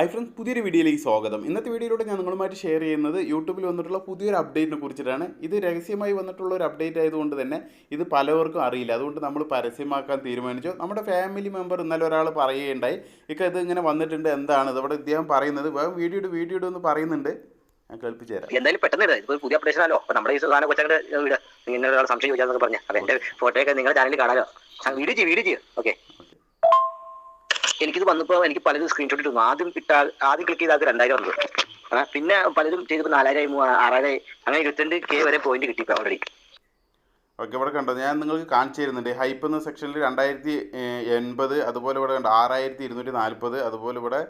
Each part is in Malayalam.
ഹൈ ഫ്രണ്ട്സ് പുതിയൊരു വീഡിയോയിലേക്ക് സ്വാഗതം. ഇന്നത്തെ വീഡിയോയിലൂടെ ഞാൻ നിങ്ങളുമായിട്ട് ഷെയർ ചെയ്യുന്നത് യൂട്യൂബിൽ വന്നിട്ടുള്ള പുതിയൊരു അപ്ഡേറ്റിനെ കുറിച്ചിട്ടാണ്. ഇത് രഹസ്യമായി വന്നിട്ടുള്ള ഒരു അപ്ഡേറ്റ് ആയതുകൊണ്ട് തന്നെ ഇത് പലവർക്കും അറിയില്ല. അതുകൊണ്ട് നമ്മൾ പരസ്യമാക്കാൻ തീരുമാനിച്ചു. നമ്മുടെ ഫാമിലി മെമ്പർ ഇന്നലെ ഒരാൾ പറയുകയുണ്ടായി. ഇക്ക ഇത് ഇങ്ങനെ വന്നിട്ടുണ്ട് എന്താണ് ഇതവിടെ ഇദ്ദേഹം പറയുന്നത് വീഡിയോ വീഡിയോ എന്ന് പറയുന്നുണ്ട്. എന്തായാലും പെട്ടെന്ന് ഇടാം ഇതിപ്പോ പുതിയ അപ്ഡേഷൻ ആണല്ലോ. അപ്പോൾ നമ്മുടെ ഈ സാധനം വീട്. നിങ്ങൾ ഒരാൾ സംശയം ചോദിച്ചാൽ പറഞ്ഞു. അപ്പൊ ഫോട്ടോയൊക്കെ നിങ്ങളുടെ ചാനലിൽ കാണാലോ. വീഡിയോ ചെയ്യും വീഡിയോ ചെയ്യും. ഓക്കെ എനിക്കിത് വന്നപ്പോൾ എനിക്ക് പലതും സ്ക്രീൻഷോട്ട് ഇട്ടു. ആദ്യം ഇട്ടാൽ ആദ്യം ക്ലിക്ക് ചെയ്താൽ രണ്ടായിരം വന്നത് പിന്നെ പലതും ചെയ്തപ്പോൾ നാലായിരം ആറായിരം അങ്ങനെ ഇരുപത്തിരണ്ട് കെ വരെ പോയിന്റ് കിട്ടി ഓൾറെഡി ഓക്കെ ഇവിടെ കണ്ടോ? ഞാൻ നിങ്ങൾക്ക് കാണിച്ചു തരുന്നുണ്ട്. ഹൈപ്പ് എന്ന സെക്ഷനിൽ രണ്ടായിരത്തി എൺപത് അതുപോലെ ഇവിടെ കണ്ടോ? ആറായിരത്തി ഇരുന്നൂറ്റി നാൽപ്പത് അതുപോലെ ഇവിടെ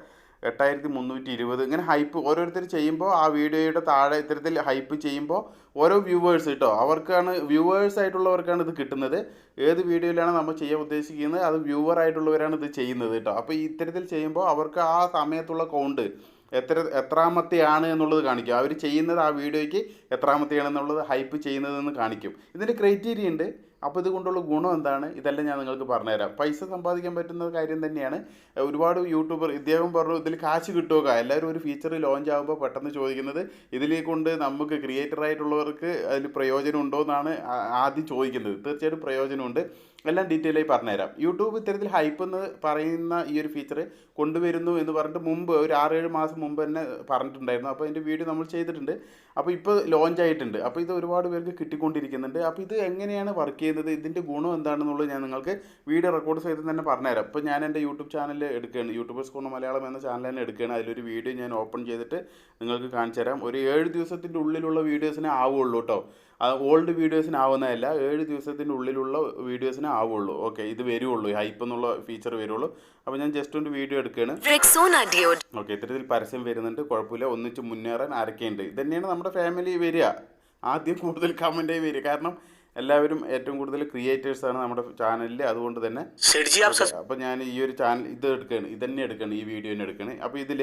എട്ടായിരത്തി മുന്നൂറ്റി ഇരുപത് ഇങ്ങനെ ഹൈപ്പ് ഓരോരുത്തർ ചെയ്യുമ്പോൾ ആ വീഡിയോയുടെ താഴെ ഇത്തരത്തിൽ ഹൈപ്പ് ചെയ്യുമ്പോൾ ഓരോ വ്യൂവേഴ്സ് കേട്ടോ അവർക്കാണ് വ്യൂവേഴ്സ് ആയിട്ടുള്ളവർക്കാണ് ഇത് കിട്ടുന്നത്. ഏത് വീഡിയോയിലാണ് നമ്മൾ ചെയ്യാൻ ഉദ്ദേശിക്കുന്നത് അത് വ്യൂവർ ആയിട്ടുള്ളവരാണ് ഇത് ചെയ്യുന്നത് കേട്ടോ അപ്പോൾ ഇത്തരത്തിൽ ചെയ്യുമ്പോൾ അവർക്ക് ആ സമയത്തുള്ള കൗണ്ട് എത്ര എത്രാമത്തെയാണ് എന്നുള്ളത് കാണിക്കും. അവർ ചെയ്യുന്നത് ആ വീഡിയോയ്ക്ക് എത്രാമത്തെയാണെന്നുള്ളത് ഹൈപ്പ് ചെയ്യുന്നതെന്ന് കാണിക്കും. ഇതിന്റെ ക്രൈറ്റീരിയ ഉണ്ട്. അപ്പോൾ ഇതുകൊണ്ടുള്ള ഗുണം എന്താണ്? ഇതെല്ലാം ഞാൻ നിങ്ങൾക്ക് പറഞ്ഞുതരാം. പൈസ സമ്പാദിക്കാൻ പറ്റുന്ന കാര്യം തന്നെയാണ്. ഒരുപാട് യൂട്യൂബർ ഇദ്ദേഹം പറഞ്ഞു ഇതിൽ കാശ് കിട്ടുക എല്ലാവരും ഒരു ഫീച്ചർ ലോഞ്ച് ആകുമ്പോൾ പെട്ടെന്ന് ചോദിക്കുന്നത് ഇതിലേക്കൊണ്ട് കൊണ്ട് നമുക്ക് ക്രിയേറ്റർ ആയിട്ടുള്ളവർക്ക് അതിൽ പ്രയോജനം ഉണ്ടോ എന്നാണ് ആദ്യം ചോദിക്കുന്നത്. തീർച്ചയായിട്ടും പ്രയോജനമുണ്ട്. എല്ലാം ഡീറ്റെയിൽ ആയി പറഞ്ഞുതരാം. യൂട്യൂബ് ഇത്തരത്തിൽ ഹൈപ്പ് എന്ന് പറയുന്ന ഈ ഒരു ഫീച്ചർ കൊണ്ടുവരുന്നു എന്ന് പറഞ്ഞിട്ട് മുമ്പ് ഒരു ആറേഴ് മാസം മുമ്പ് തന്നെ പറഞ്ഞിട്ടുണ്ടായിരുന്നു. അപ്പോൾ അതിന്റെ വീഡിയോ നമ്മൾ ചെയ്തിട്ടുണ്ട്. അപ്പോൾ ഇപ്പോൾ ലോഞ്ച് ആയിട്ടുണ്ട്. അപ്പോൾ ഇത് ഒരുപാട് പേർക്ക് കിട്ടിക്കൊണ്ടിരിക്കുന്നുണ്ട്. അപ്പോൾ ഇത് എങ്ങനെയാണ് വർക്ക് ചെയ്യുന്നത് ഇതിന്റെ ഗുണം എന്താണെന്നുള്ളത് ഞാൻ നിങ്ങൾക്ക് വീഡിയോ റെക്കോർഡ് ചെയ്ത് തന്നെ പറഞ്ഞുതരാം. ഇപ്പോൾ ഞാൻ എന്റെ യൂട്യൂബ് ചാനൽ എടുക്കുകയാണ്. യൂട്യൂബേഴ്സ് കോൺ മലയാളം എന്ന ചാനൽ തന്നെ എടുക്കുകയാണ്. അതിലൊരു വീഡിയോ ഞാൻ ഓപ്പൺ ചെയ്തിട്ട് നിങ്ങൾക്ക് കാണിച്ചു തരാം. ഒരു ഏഴ് ദിവസത്തിന്റെ ഉള്ളിലുള്ള വീഡിയോസിനെ ആവുള്ളൂ കേട്ടോ. ഓൾഡ് വീഡിയോസിന് ആവുന്നതല്ല ഏഴ് ദിവസത്തിന്റെ ഉള്ളിലുള്ള വീഡിയോസിന് ആവുള്ളൂ. ഓക്കെ ഇത് വരുള്ളൂ. ഹൈപ്പ് എന്നുള്ള ഫീച്ചർ വരുള്ളൂ. അപ്പോൾ ഞാൻ ജസ്റ്റ് ഒരു വീഡിയോ എടുക്കുകയാണ്. ഓക്കെ ഇത്തരത്തിൽ പരസ്യം വരുന്നുണ്ട്. കുഴപ്പമില്ല. ഒന്നിച്ച് മുന്നേറാൻ ആരൊക്കെയുണ്ട്? ഇതുതന്നെയാണ് നമ്മുടെ ഫാമിലി വരിക. ആദ്യം കൂടുതൽ കമന്റായി വരിക. കാരണം എല്ലാവരും ഏറ്റവും കൂടുതൽ ആണ് നമ്മുടെ ചാനലിൽ അതുകൊണ്ട് തന്നെ അപ്പോൾ ഞാൻ ഈ ഒരു ചാനൽ ഇത് എടുക്കുകയാണ് ഇത് തന്നെ എടുക്കുകയാണ് ഈ വീഡിയോ തന്നെ എടുക്കുകയാണ് അപ്പോൾ ഇതിൽ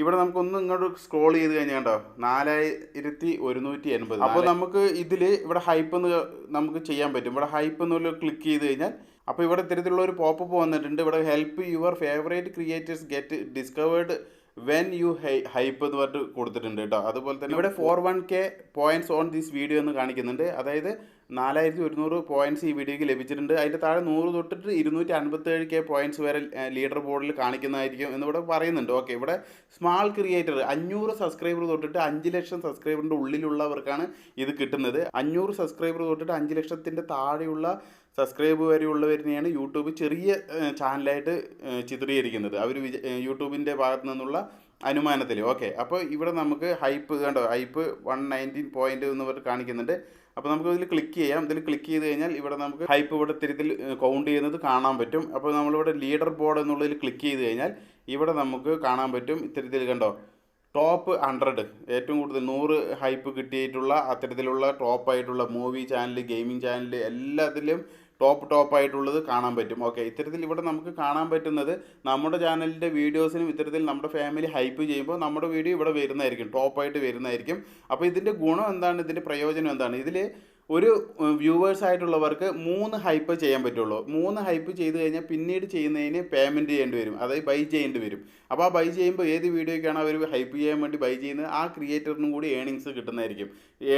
ഇവിടെ നമുക്കൊന്ന് ഇങ്ങോട്ട് സ്ക്രോൾ ചെയ്ത് കഴിഞ്ഞാൽ കണ്ടോ? നാലായിരത്തി ഒരുന്നൂറ്റി എൺപത്. അപ്പോൾ നമുക്ക് ഇതിൽ ഇവിടെ ഹൈപ്പ് എന്ന് നമുക്ക് ചെയ്യാൻ പറ്റും. ഇവിടെ ഹൈപ്പ് എന്നുള്ള ക്ലിക്ക് ചെയ്ത് കഴിഞ്ഞാൽ അപ്പോൾ ഇവിടെ ഇത്തരത്തിലുള്ള ഒരു പോപ്പപ്പ് വന്നിട്ടുണ്ട്. ഇവിടെ help your favourite creators get discovered when you hype എന്ന് പറഞ്ഞിട്ട് കൊടുത്തിട്ടുണ്ട് കേട്ടോ. അതുപോലെ തന്നെ ഇവിടെ four one K points on this video എന്ന് കാണിക്കുന്നുണ്ട്. അതായത് നാലായിരത്തി ഒരുന്നൂറ് പോയിന്റ്സ് ഈ വീഡിയോയ്ക്ക് ലഭിച്ചിട്ടുണ്ട്. അതിന്റെ താഴെ നൂറ് തൊട്ടിട്ട് ഇരുന്നൂറ്റി അൻപത്തേഴ് കെ പോയിന്റ്സ് വരെ ലീഡർ ബോർഡിൽ കാണിക്കുന്നതായിരിക്കും എന്നിവിടെ പറയുന്നുണ്ട്. ഓക്കെ ഇവിടെ സ്മാൾ ക്രിയേറ്റർ അഞ്ഞൂറ് സബ്സ്ക്രൈബർ തൊട്ടിട്ട് അഞ്ച് ലക്ഷം സബ്സ്ക്രൈബറിന്റെ ഉള്ളിലുള്ളവർക്കാണ് ഇത് കിട്ടുന്നത്. അഞ്ഞൂറ് സബ്സ്ക്രൈബർ തൊട്ടിട്ട് അഞ്ച് ലക്ഷത്തിന്റെ താഴെയുള്ള സബ്സ്ക്രൈബ് വരെയുള്ളവരിനെയാണ് യൂട്യൂബ് ചെറിയ ചാനലായിട്ട് ചിത്രീകരിക്കുന്നത്. അവർ വിജ യൂട്യൂബിന്റെ ഭാഗത്തു നിന്നുള്ള അനുമാനത്തിൽ ഓക്കെ. അപ്പോൾ ഇവിടെ നമുക്ക് ഹൈപ്പ് കണ്ടോ? ഹൈപ്പ് വൺ നയന്റീൻ പോയിന്റ് എന്ന് പറഞ്ഞ് കാണിക്കുന്നുണ്ട്. അപ്പോൾ നമുക്ക് ഇതിൽ ക്ലിക്ക് ചെയ്യാം. ഇതിൽ ക്ലിക്ക് ചെയ്ത് കഴിഞ്ഞാൽ ഇവിടെ നമുക്ക് ഹൈപ്പ് ഇവിടെ തിരുത്തിൽ കൗണ്ട് ചെയ്യുന്നത് കാണാൻ പറ്റും. അപ്പോൾ നമ്മളിവിടെ ലീഡർ ബോർഡ് എന്നുള്ളതിൽ ക്ലിക്ക് ചെയ്ത് കഴിഞ്ഞാൽ ഇവിടെ നമുക്ക് കാണാൻ പറ്റും ഇത്തരത്തിൽ കണ്ടോ? Top hundred. ഏറ്റവും കൂടുതൽ നൂറ് ഹൈപ്പ് കിട്ടിയിട്ടുള്ള അത്തരത്തിലുള്ള ടോപ്പായിട്ടുള്ള മൂവി ചാനൽ ഗെയിമിംഗ് ചാനൽ എല്ലാത്തിലും ടോപ്പ് ടോപ്പ് ആയിട്ടുള്ളത് കാണാൻ പറ്റും. ഓക്കെ ഇത്തരത്തിൽ ഇവിടെ നമുക്ക് കാണാൻ പറ്റുന്നത് നമ്മുടെ ചാനലിന്റെ വീഡിയോസിനും ഇത്തരത്തിൽ നമ്മുടെ ഫാമിലി ഹൈപ്പ് ചെയ്യുമ്പോൾ നമ്മുടെ വീഡിയോ ഇവിടെ വരുന്നതായിരിക്കും ടോപ്പായിട്ട് വരുന്നതായിരിക്കും. അപ്പോൾ ഇതിന്റെ ഗുണം എന്താണ്? ഇതിന്റെ പ്രയോജനം എന്താണ്? ഇതിൽ ഒരു വ്യൂവേഴ്സ് ആയിട്ടുള്ളവർക്ക് മൂന്ന് ഹൈപ്പ് ചെയ്യാൻ പറ്റുള്ളൂ. മൂന്ന് ഹൈപ്പ് ചെയ്ത് കഴിഞ്ഞാൽ പിന്നീട് ചെയ്യുന്നതിന് പേയ്മെന്റ് ചെയ്യേണ്ടി വരും. അതായത് ബൈ ചെയ്യേണ്ടി വരും. അപ്പോൾ ആ ബൈ ചെയ്യുമ്പോൾ ഏത് വീഡിയോയ്ക്കാണ് അവർ ഹൈപ്പ് ചെയ്യാൻ വേണ്ടി ബൈ ചെയ്യുന്നത് ആ ക്രിയേറ്ററിനും കൂടി ഏണിങ്സ് കിട്ടുന്നതായിരിക്കും.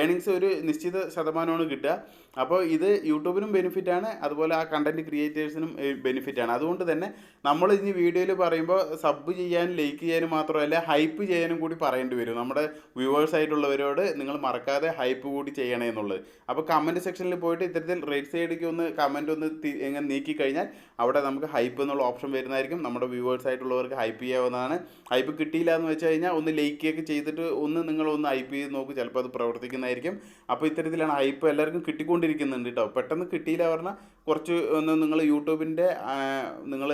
ഏണിങ്സ് ഒരു നിശ്ചിത ശതമാനമാണ് കിട്ടുക. അപ്പോൾ ഇത് യൂട്യൂബിനും ബെനിഫിറ്റാണ് അതുപോലെ ആ കണ്ടന്റ് ക്രിയേറ്റേഴ്സിനും ബെനിഫിറ്റാണ് അതുകൊണ്ട് തന്നെ നമ്മൾ ഇനി വീഡിയോയിൽ പറയുമ്പോൾ സബ് ചെയ്യാനും ലൈക്ക് ചെയ്യാനും മാത്രമല്ല ഹൈപ്പ് ചെയ്യാനും കൂടി പറയേണ്ടി വരും. നമ്മുടെ വ്യൂവേഴ്സ് ആയിട്ടുള്ളവരോട് നിങ്ങൾ മറക്കാതെ ഹൈപ്പ് കൂടി ചെയ്യണേ എന്നുള്ളത്. അപ്പോൾ കമന്റ് സെക്ഷനിൽ പോയിട്ട് ഇത്തരത്തിൽ റൈറ്റ് സൈഡിലേക്ക് ഒന്ന് കമന്റ് ഒന്ന് എങ്ങനെ നീക്കി കഴിഞ്ഞാൽ അവിടെ നമുക്ക് ഹൈപ്പ് എന്നുള്ള ഓപ്ഷൻ വരുന്നതായിരിക്കും. നമ്മുടെ വ്യൂവേഴ്സ് ആയിട്ടുള്ളവർക്ക് ഹൈപ്പ് ചെയ്യാവുന്നതാണ്. ഹൈപ്പ് കിട്ടിയില്ല എന്ന് വെച്ച് കഴിഞ്ഞാൽ ഒന്ന് ലൈക്ക് ഒക്കെ ചെയ്തിട്ട് ഒന്ന് നിങ്ങൾ ഒന്ന് ഹൈപ്പ് ചെയ്ത് നോക്ക്. ചിലപ്പോൾ അത് പ്രവർത്തിക്കുന്നതായിരിക്കും. അപ്പോൾ ഇത്തരത്തിലാണ് ഹൈപ്പ് എല്ലാവർക്കും കിട്ടിക്കൊണ്ടിരിക്കുന്നുണ്ട് കേട്ടോ പെട്ടെന്ന് കിട്ടിയില്ല പറഞ്ഞാൽ കുറച്ച് ഒന്ന് നിങ്ങൾ യൂട്യൂബിന്റെ നിങ്ങൾ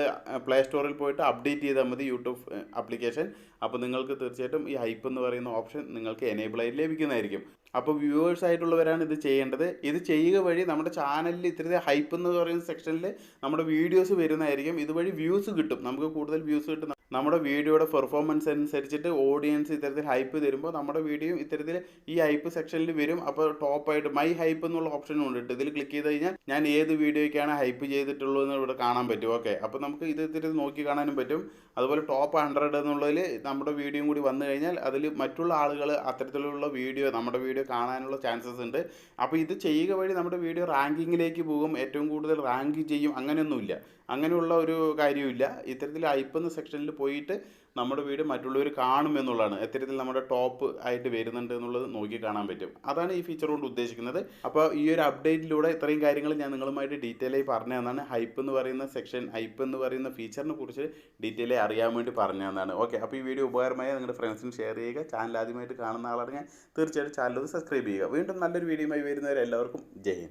പ്ലേ സ്റ്റോറിൽ പോയിട്ട് അപ്ഡേറ്റ് ചെയ്താൽ മതി യൂട്യൂബ് ആപ്ലിക്കേഷൻ അപ്പോൾ നിങ്ങൾക്ക് തീർച്ചയായിട്ടും ഈ ഹൈപ്പ് എന്ന് പറയുന്ന ഓപ്ഷൻ നിങ്ങൾക്ക് എനേബിൾ ആയി ലഭിക്കുന്നതായിരിക്കും. അപ്പോൾ വ്യൂവേഴ്സ് ആയിട്ടുള്ളവരാണ് ഇത് ചെയ്യേണ്ടത്. ഇത് ചെയ്യുക വഴി നമ്മുടെ ചാനലിൽ ഇത്തരത്തിൽ ഹൈപ്പ് എന്ന് പറയുന്ന സെക്ഷനിൽ നമ്മുടെ വീഡിയോസ് വരുന്നതായിരിക്കും. ഇതുവഴി വ്യൂസ് കിട്ടും. നമുക്ക് കൂടുതൽ വ്യൂസ് കിട്ടും നമ്മുടെ വീഡിയോയുടെ പെർഫോമൻസ് അനുസരിച്ചിട്ട് ഓഡിയൻസ് ഇത്തരത്തിൽ ഹൈപ്പ് തരുമ്പോൾ നമ്മുടെ വീഡിയോ ഇത്തരത്തിൽ ഈ ഹൈപ്പ് സെക്ഷനിൽ വരും. അപ്പോൾ ടോപ്പായിട്ട് മൈ ഹൈപ്പ് എന്നുള്ള ഓപ്ഷനും ഉണ്ട് ഇതിൽ ക്ലിക്ക് ചെയ്ത് കഴിഞ്ഞാൽ ഞാൻ ഏത് വീഡിയോയ്ക്കാണ് ഹൈപ്പ് ചെയ്തിട്ടുള്ളൂ എന്ന് ഇവിടെ കാണാൻ പറ്റും. ഓക്കെ അപ്പോൾ നമുക്ക് ഇത് ഇത്തരത്തിൽ നോക്കി കാണാനും പറ്റും. അതുപോലെ ടോപ്പ് ഹൺഡ്രഡ് എന്നുള്ളതിൽ നമ്മുടെ വീഡിയോയും കൂടി വന്നു കഴിഞ്ഞാൽ അതിൽ മറ്റുള്ള ആളുകൾ അത്തരത്തിലുള്ള വീഡിയോ നമ്മുടെ വീഡിയോ കാണാനുള്ള ചാൻസസ് ഉണ്ട്. അപ്പോൾ ഇത് ചെയ്യുക വഴി നമ്മുടെ വീഡിയോ റാങ്കിങ്ങിലേക്ക് പോകും. ഏറ്റവും കൂടുതൽ റാങ്ക് ചെയ്യും. അങ്ങനെയൊന്നുമില്ല. അങ്ങനെയുള്ള ഒരു കാര്യമില്ല ഇത്തരത്തിൽ എന്ന സെക്ഷനിൽ പോയിട്ട് നമ്മുടെ വീട് മറ്റുള്ളവർ കാണും എന്നുള്ളതാണ്. എത്തരത്തിൽ നമ്മുടെ ടോപ്പ് ആയിട്ട് വരുന്നുണ്ട് എന്നുള്ളത് നോക്കി കാണാൻ പറ്റും. അതാണ് ഈ ഫീച്ചർ കൊണ്ട് ഉദ്ദേശിക്കുന്നത്. അപ്പോൾ ഈ ഒരു അപ്ഡേറ്റിലൂടെ ഇത്രയും കാര്യങ്ങൾ ഞാൻ നിങ്ങളുമായിട്ട് ഡീറ്റെയിൽ ആയി പറഞ്ഞു തന്നാണ്. ഹൈപ്പ് എന്ന് പറയുന്ന സെക്ഷൻ ഹൈപ്പ് എന്ന് പറയുന്ന ഫീച്ചറിനെ കുറിച്ച് ഡീറ്റെയിൽ ആയി അറിയാൻ വേണ്ടി പറഞ്ഞു തന്നാണ്. ഓക്കെ അപ്പോൾ ഈ വീഡിയോ ഉപകാരമായ നിങ്ങളുടെ ഫ്രണ്ട്സിന് ഷെയർ ചെയ്യുക. ചാനൽ ആദ്യമായിട്ട് കാണുന്ന ആളാണെങ്കിൽ തീർച്ചയായിട്ടും ചാനൽ ഒന്ന് സബ്സ്ക്രൈബ് ചെയ്യുക. വീണ്ടും നല്ലൊരു വീഡിയോയുമായി വരുന്നവരെല്ലാവർക്കും ജയ്